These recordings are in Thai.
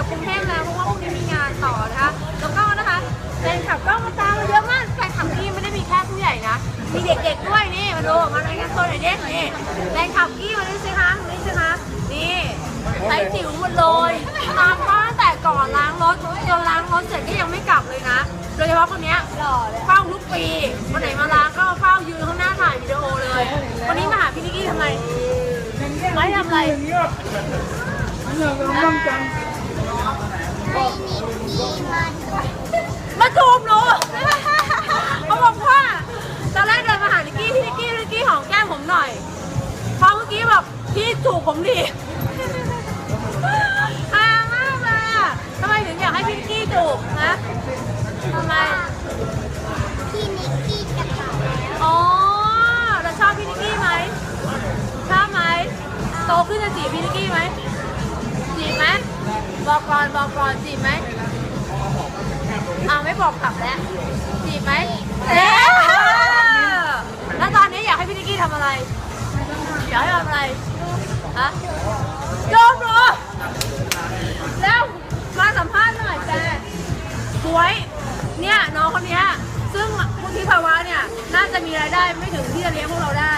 ลับกรุงเทพแล้วเพราะว่าพรุ่งนี้มีงานต่อนะคะ แล้วก็นะคะแฟนคลับก็มาตามเราเยอะมากแฟนคลับกี้ไม่ได้มีแค่ผู้ใหญ่นะ มีเด็กๆด้วยนี่มาดูมารายงานตัวหน่อยเด็กนี่แฟนคลับกี้มาดูสิคะนี่สิคะนี่ไซส์จิ๋วหมดเลยตามมาตั้งแต่ก่อนล้างรถจนล้างรถเสร็จก็ยังไม่กลับเลยนะ โดยเฉพาะคนเนี้ยเฝ้าทุกปีวันไหนมาล้างก็เฝ้ายืนข้างหน้าถ่ายวิดีโอเลยวันนี้มาหาพี่นิกกี้ทำไมไม่ทำอะไร มาจูบหนูเขาบอกว่าตอนแรกเดินมาหานิกกี้พี่นิกกี้นิกกี้หอมแก้มผมหน่อยพอเมื่อกี้แบบพี่จูบผมดิอามากเลยอะทำไมถึงอยากให้พี่นิกกี้จูบนะทำไมพี่นิกกี้จะกลับแล้วอ๋อเราชอบพี่นิกกี้ไหมชอบไหมโตขึ้นจะจีบพี่นิกกี้ไหมจีบไหม บอกก่อนบอกก่อนจีบไหมอ่าไม่บอกกลับแล้วจีบไหมเอ๊ะแล้วตอนนี้อยากให้พี่นิกกี้ทำอะไรอยากให้ทำอะไรฮะโยมเหรอแล้วมาสัมภาษณ์หน่อยแกสวยเนี่ยน้องคนนี้ซึ่งวุฒิภาวะเนี่ยน่าจะมีรายได้ไม่ถึงที่จะเลี้ยงพวกเราได้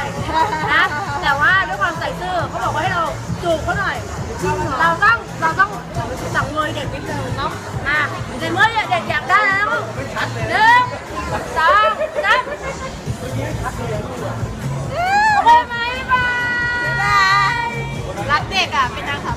นะแต่ว่าด้วยความใส่ซื่อเขาบอกว่าให้เราจูบเขาหน่อยเราต้องเราต้อง สั่งเวยเด็กนิดนึงเนาะอะในเมื่อเด็กอยากได้แล้วหนึ่งสองสามโอเคไหมบายบายรักเด็กอะเป็นนางสาว